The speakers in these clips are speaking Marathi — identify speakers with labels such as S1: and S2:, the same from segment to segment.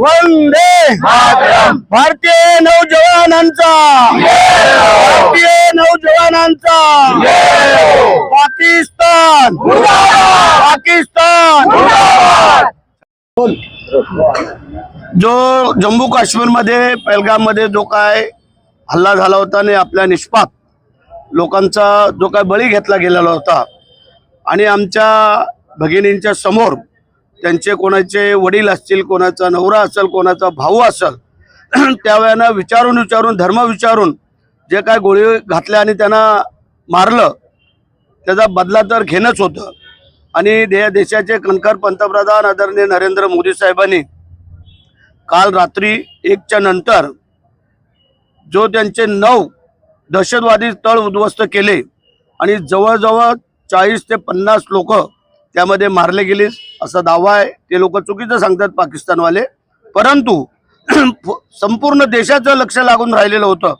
S1: वंदे. भारतीय नौजवानांचा. भारतीय नौजवानांचा. पाकिस्तान. पाकिस्तान. जो जम्मू काश्मीरमध्ये पहलगाममध्ये जो काय हल्ला झाला होता आणि आपल्या निष्पाप लोकांचा जो काय बळी घेतला गेलेला होता आणि आमच्या भगिनींच्या समोर त्यांचे कोणाचे वडील असतील कोणाचा नवरा असेल कोणाचा भाऊ असेल त्यावेळेनं विचारून विचारून धर्म विचारून जे काय गोळी घातल्या आणि त्यांना मारलं त्याचा बदला तर घेणंच होतं. आणि दे देशाचे कणखर पंतप्रधान आदरणीय नरेंद्र मोदी साहेबांनी काल रात्री एकच्या नंतर जो त्यांचे नऊ दहशतवादी तळ उद्ध्वस्त केले आणि जवळजवळ चाळीस ते पन्नास लोक त्यामध्ये मारले गेले. असा दावा आहे. ते लोक चुकीचं सांगतात पाकिस्तानवाले. परंतु संपूर्ण देशाचं लक्ष लागून राहिलेलं होतं.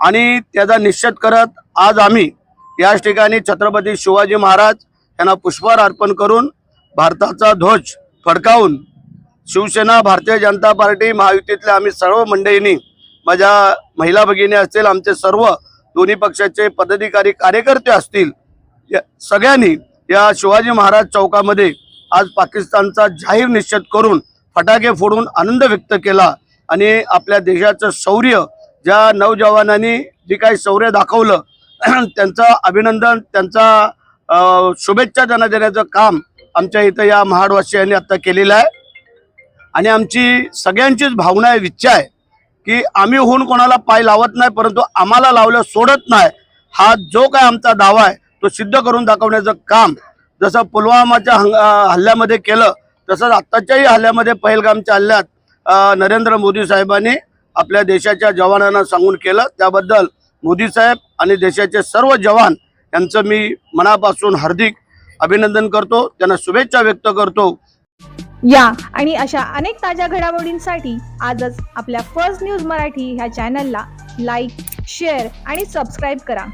S1: आणि त्याचा निश्चित करत आज आम्ही याच ठिकाणी छत्रपती शिवाजी महाराज यांना पुष्पहार अर्पण करून भारताचा ध्वज फडकावून शिवसेना भारतीय जनता पार्टी महायुतीतल्या आम्ही सर्व मंडळींनी माझ्या महिला भगिनी असतील आमचे सर्व दोन्ही पक्षाचे पदाधिकारी कार्यकर्ते असतील या सगळ्यांनी या शिवाजी महाराज चौकामध्ये आज पाकिस्तानचा जाहीर निश्चित करून फटाके फोडून आनंद व्यक्त केला आणि आपल्या देशाचं शौर्य ज्या नौजवानांनी जे काही शौर्य दाखवलं त्यांचं अभिनंदन त्यांचा शुभेच्छा त्यांना देण्याचं काम आमच्या इथं या महाडवासियांनी आत्ता केलेलं आहे. आणि आमची सगळ्यांचीच भावना आहे इच्छा आहे की आम्ही होऊन कोणाला पाय लावत नाही परंतु आम्हाला लावलं सोडत नाही. हा जो काय आमचा दावा आहे तो सिद्ध करून दाखवण्याचं काम जसं पुलवामाच्या हंग हल्ल्यामध्ये केलं तसंच आत्ताच्याही हल्ल्यामध्ये पहिलगामच्या हल्ल्यात नरेंद्र मोदी साहेबांनी आपल्या देशाच्या जवानांना सांगून केलं. त्याबद्दल मोदी साहेब आणि देशाचे सर्व जवान यांचं मी मनापासून हार्दिक अभिनंदन करतो. त्यांना शुभेच्छा व्यक्त करतो.
S2: या आणि अशा अनेक ताज्या घडामोडींसाठी आजच आपल्या फर्स्ट न्यूज मराठी ह्या चॅनलला लाईक शेअर आणि सबस्क्राईब करा.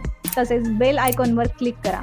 S2: तसेच बेल आयकॉनवर क्लिक करा.